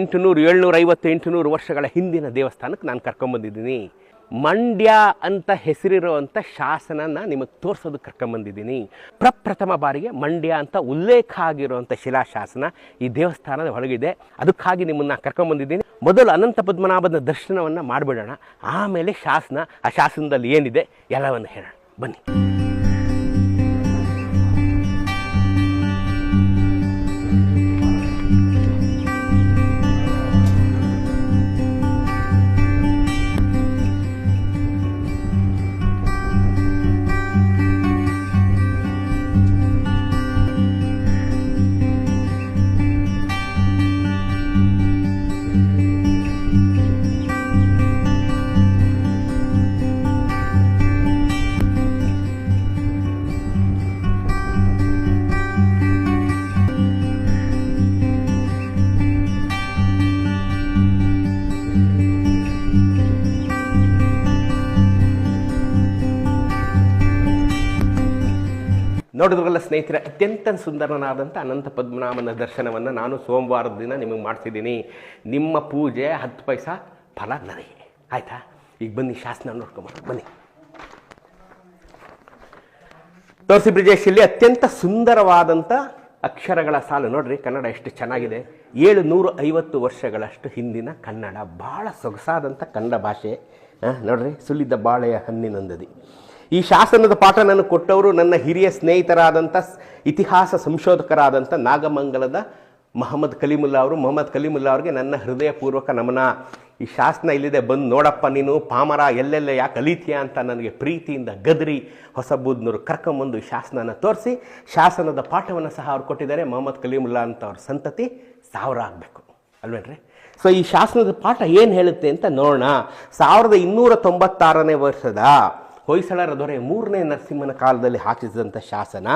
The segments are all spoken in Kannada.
ಎಂಟುನೂರು ಏಳ್ನೂರ ಐವತ್ತು ಎಂಟುನೂರು ವರ್ಷಗಳ ಹಿಂದಿನ ದೇವಸ್ಥಾನಕ್ಕೆ ನಾನು ಕರ್ಕೊಂಬಂದಿದ್ದೀನಿ. ಮಂಡ್ಯ ಅಂತ ಹೆಸರಿರುವಂಥ ಶಾಸನನ ನಿಮಗೆ ತೋರಿಸೋದಕ್ಕೆ ಕರ್ಕೊಂಬಂದಿದ್ದೀನಿ. ಪ್ರಪ್ರಥಮ ಬಾರಿಗೆ ಮಂಡ್ಯ ಅಂತ ಉಲ್ಲೇಖ ಆಗಿರುವಂಥ ಶಿಲಾಶಾಸನ ಈ ದೇವಸ್ಥಾನದ ಒಳಗಿದೆ. ಅದಕ್ಕಾಗಿ ನಿಮ್ಮನ್ನು ಕರ್ಕೊಂಬಂದಿದ್ದೀನಿ. ಮೊದಲು ಅನಂತ ಪದ್ಮನಾಭನ ದರ್ಶನವನ್ನು ಮಾಡಿಬಿಡೋಣ. ಆಮೇಲೆ ಶಾಸನ, ಆ ಶಾಸನದಲ್ಲಿ ಏನಿದೆ ಎಲ್ಲವನ್ನು ಹೇಳೋಣ. ಬನ್ನಿ. ನೋಡಿದ್ರಲ್ಲ ಸ್ನೇಹಿತರೆ, ಅತ್ಯಂತ ಸುಂದರನಾದಂಥ ಅನಂತ ಪದ್ಮನಾಭನ ದರ್ಶನವನ್ನು ನಾನು ಸೋಮವಾರದ ದಿನ ನಿಮಗೆ ಮಾಡಿಸಿದ್ದೀನಿ. ನಿಮ್ಮ ಪೂಜೆ ಹತ್ತು ಪೈಸಾ ಫಲ ನನಗೆ. ಆಯಿತಾ? ಈಗ ಬನ್ನಿ, ಶಾಸನ ನೋಡ್ಕೊಂಬ ಬನ್ನಿ. ತೋರಿಸಿ ಬ್ರಿಜೇಶಲ್ಲಿ ಅತ್ಯಂತ ಸುಂದರವಾದಂಥ ಅಕ್ಷರಗಳ ಸಾಲು. ನೋಡ್ರಿ, ಕನ್ನಡ ಎಷ್ಟು ಚೆನ್ನಾಗಿದೆ. ಏಳು ನೂರು ಐವತ್ತು ವರ್ಷಗಳಷ್ಟು ಹಿಂದಿನ ಕನ್ನಡ. ಭಾಳ ಸೊಗಸಾದಂಥ ಕನ್ನಡ ಭಾಷೆ. ನೋಡ್ರಿ, ಸುಲಿದ ಬಾಳೆಯ ಹಣ್ಣಿನಂದದಿ ಈ ಶಾಸನದ ಪಾಠ ನನಗೆ ಕೊಟ್ಟವರು ನನ್ನ ಹಿರಿಯ ಸ್ನೇಹಿತರಾದಂಥ ಇತಿಹಾಸ ಸಂಶೋಧಕರಾದಂಥ ನಾಗಮಂಗಲದ ಮೊಹಮ್ಮದ್ ಕಲೀಮುಲ್ಲಾ ಅವರು. ಮೊಹಮ್ಮದ್ ಕಲೀಮುಲ್ಲಾ ಅವರಿಗೆ ನನ್ನ ಹೃದಯಪೂರ್ವಕ ನಮನ. ಈ ಶಾಸನ ಇಲ್ಲಿದೆ, ಬಂದು ನೋಡಪ್ಪ ನೀನು, ಪಾಮರ ಎಲ್ಲೆಲ್ಲ ಯಾಕೆ ಕಲಿತೀಯ ಅಂತ ನನಗೆ ಪ್ರೀತಿಯಿಂದ ಗದರಿ ಹೊಸಬೂದ್ನವರು ಕರ್ಕೊಂಬಂದು ಈ ಶಾಸನನ ತೋರಿಸಿ, ಶಾಸನದ ಪಾಠವನ್ನು ಸಹ ಅವ್ರು ಕೊಟ್ಟಿದ್ದಾರೆ. ಮೊಹಮ್ಮದ್ ಕಲೀಮುಲ್ಲಾ ಅಂತ ಅವ್ರ ಸಂತತಿ ಸಾವಿರ ಆಗಬೇಕು. ಅಲ್ವೇನ್ರಿ? ಸೊ ಈ ಶಾಸನದ ಪಾಠ ಏನು ಹೇಳುತ್ತೆ ಅಂತ ನೋಡೋಣ. ಸಾವಿರದ ಇನ್ನೂರ ತೊಂಬತ್ತಾರನೇ ವರ್ಷದ ಹೊಯ್ಸಳರ ದೊರೆ ಮೂರನೇ ನರಸಿಂಹನ ಕಾಲದಲ್ಲಿ ಹಾಕಿಸಿದಂಥ ಶಾಸನ.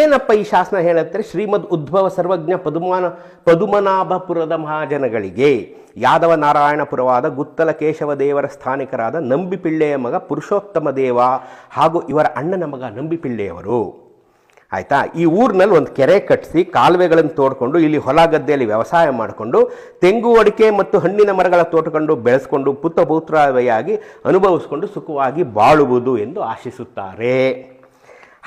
ಏನಪ್ಪ ಈ ಶಾಸನ ಹೇಳುತ್ತೆ ಶ್ರೀಮದ್ ಉದ್ಭವ ಸರ್ವಜ್ಞ ಪದುಮಾನ, ಪದುಮನಾಭಪುರದ ಮಹಾಜನಗಳಿಗೆ ಯಾದವ ನಾರಾಯಣಪುರವಾದ ಗುತ್ತಲ ಕೇಶವ ದೇವರ ಸ್ಥಾನಿಕರಾದ ನಂಬಿಪಿಳ್ಳೆಯ ಮಗ ಪುರುಷೋತ್ತಮ ದೇವ ಹಾಗೂ ಇವರ ಅಣ್ಣನ ಮಗ ನಂಬಿಪಿಳ್ಳೆಯವರು. ಆಯಿತಾ? ಈ ಊರಿನಲ್ಲಿ ಒಂದು ಕೆರೆ ಕಟ್ಟಿಸಿ ಕಾಲುವೆಗಳನ್ನು ತೋಡ್ಕೊಂಡು ಇಲ್ಲಿ ಹೊಲ ಗದ್ದೆಯಲ್ಲಿ ವ್ಯವಸಾಯ ಮಾಡಿಕೊಂಡು ತೆಂಗು ಅಡಿಕೆ ಮತ್ತು ಹಣ್ಣಿನ ಮರಗಳ ತೋಟಕೊಂಡು ಬೆಳೆಸ್ಕೊಂಡು ಪುತ್ತಪೌತ್ರವೆಯಾಗಿ ಅನುಭವಿಸ್ಕೊಂಡು ಸುಖವಾಗಿ ಬಾಳುವುದು ಎಂದು ಆಶಿಸುತ್ತಾರೆ.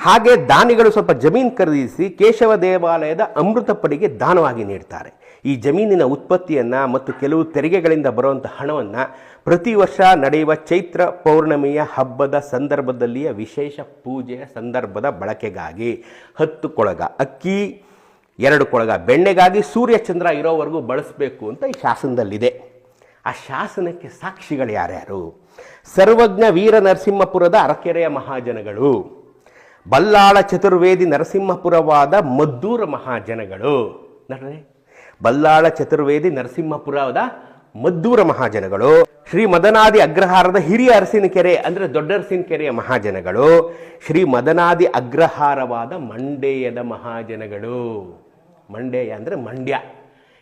ಹಾಗೆ ದಾನಿಗಳು ಸ್ವಲ್ಪ ಜಮೀನು ಖರೀದಿಸಿ ಕೇಶವ ದೇವಾಲಯದ ಅಮೃತಪಡಿಗೆ ದಾನವಾಗಿ ನೀಡ್ತಾರೆ. ಈ ಜಮೀನಿನ ಉತ್ಪತ್ತಿಯನ್ನು ಮತ್ತು ಕೆಲವು ತೆರಿಗೆಗಳಿಂದ ಬರುವಂಥ ಹಣವನ್ನು ಪ್ರತಿ ವರ್ಷ ನಡೆಯುವ ಚೈತ್ರ ಪೌರ್ಣಮಿಯ ಹಬ್ಬದ ಸಂದರ್ಭದಲ್ಲಿಯ ವಿಶೇಷ ಪೂಜೆಯ ಸಂದರ್ಭದ ಬಳಕೆಗಾಗಿ ಹತ್ತು ಕೊಳಗ ಅಕ್ಕಿ, ಎರಡು ಕೊಳಗ ಬೆಣ್ಣೆಗಾಗಿ ಸೂರ್ಯಚಂದ್ರ ಇರೋವರೆಗೂ ಬಳಸಬೇಕು ಅಂತ ಈ ಶಾಸನದಲ್ಲಿದೆ. ಆ ಶಾಸನಕ್ಕೆ ಸಾಕ್ಷಿಗಳು ಯಾರ್ಯಾರು? ಸರ್ವಜ್ಞ ವೀರ ನರಸಿಂಹಪುರದ ಅರಕೆರೆಯ ಮಹಾಜನಗಳು, ಬಲ್ಲಾಳ ಚತುರ್ವೇದಿ ನರಸಿಂಹಪುರವಾದ ಮದ್ದೂರ ಮಹಾಜನಗಳು. ನೋಡ್ರಿ, ಬಲ್ಲಾಳ ಚತುರ್ವೇದಿ ನರಸಿಂಹಪುರದ ಮದ್ದೂರ ಮಹಾಜನಗಳು. ಶ್ರೀ ಮದನಾದಿ ಅಗ್ರಹಾರದ ಹಿರಿಯ ಅರಸಿನ ಕೆರೆ ಅಂದರೆ ದೊಡ್ಡ ಅರಸಿನಕೆರೆಯ ಮಹಾಜನಗಳು. ಶ್ರೀ ಮದನಾದಿ ಅಗ್ರಹಾರವಾದ ಮಂಡೇಯದ ಮಹಾಜನಗಳು. ಮಂಡೇಯ ಅಂದರೆ ಮಂಡ್ಯ.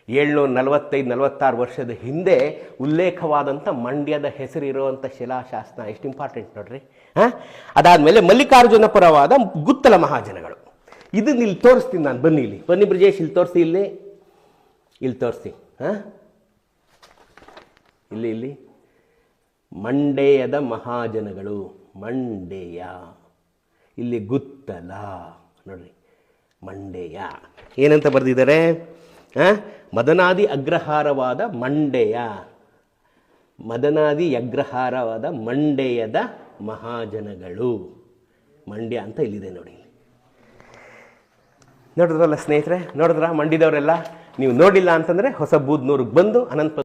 ಏಳ್ನೂರ ನಲವತ್ತೈದು ನಲವತ್ತಾರು ವರ್ಷದ ಹಿಂದೆ ಉಲ್ಲೇಖವಾದಂಥ ಮಂಡ್ಯದ ಹೆಸರಿರುವಂಥ ಶಿಲಾಶಾಸನ. ಎಷ್ಟು ಇಂಪಾರ್ಟೆಂಟ್ ನೋಡ್ರಿ, ಹಾಂ? ಅದಾದಮೇಲೆ ಮಲ್ಲಿಕಾರ್ಜುನಪುರವಾದ ಗುತ್ತಲ ಮಹಾಜನಗಳು. ಇದನ್ನ ಇಲ್ಲಿ ತೋರಿಸ್ತೀನಿ ನಾನು, ಬನ್ನಿ ಇಲ್ಲಿ. ಬನ್ನಿ ಬ್ರಿಜೇಶ್, ಇಲ್ಲಿ ತೋರಿಸಿ, ಇಲ್ಲಿ. ಇಲ್ಲಿ ತೋರಿಸಿ, ಹಾಂ? ಇಲ್ಲಿ ಇಲ್ಲಿ. ಮಂಡೇಯದ ಮಹಾಜನಗಳು, ಮಂಡೇಯ. ಇಲ್ಲಿ ಗುತ್ತಲ. ನೋಡ್ರಿ, ಮಂಡೇಯ. ಏನಂತ ಬರೆದಿದ್ದಾರೆ? ಮದನಾದಿ ಅಗ್ರಹಾರವಾದ ಮಂಡೆಯ. ಮದನಾದಿ ಅಗ್ರಹಾರವಾದ ಮಂಡೆಯದ ಮಹಾಜನಗಳು. ಮಂಡ್ಯ ಅಂತ ಇಲ್ಲಿದೆ ನೋಡಿ ನೋಡಿದ್ರಲ್ಲ ಸ್ನೇಹಿತರೆ? ನೋಡಿದ್ರ? ಮಂಡ್ಯದವರೆಲ್ಲ ನೀವು ನೋಡಿಲ್ಲ ಅಂತಂದರೆ ಹೊಸ ಬೂದ್ನೂರಿಗೆ ಬಂದು ಅನಂತ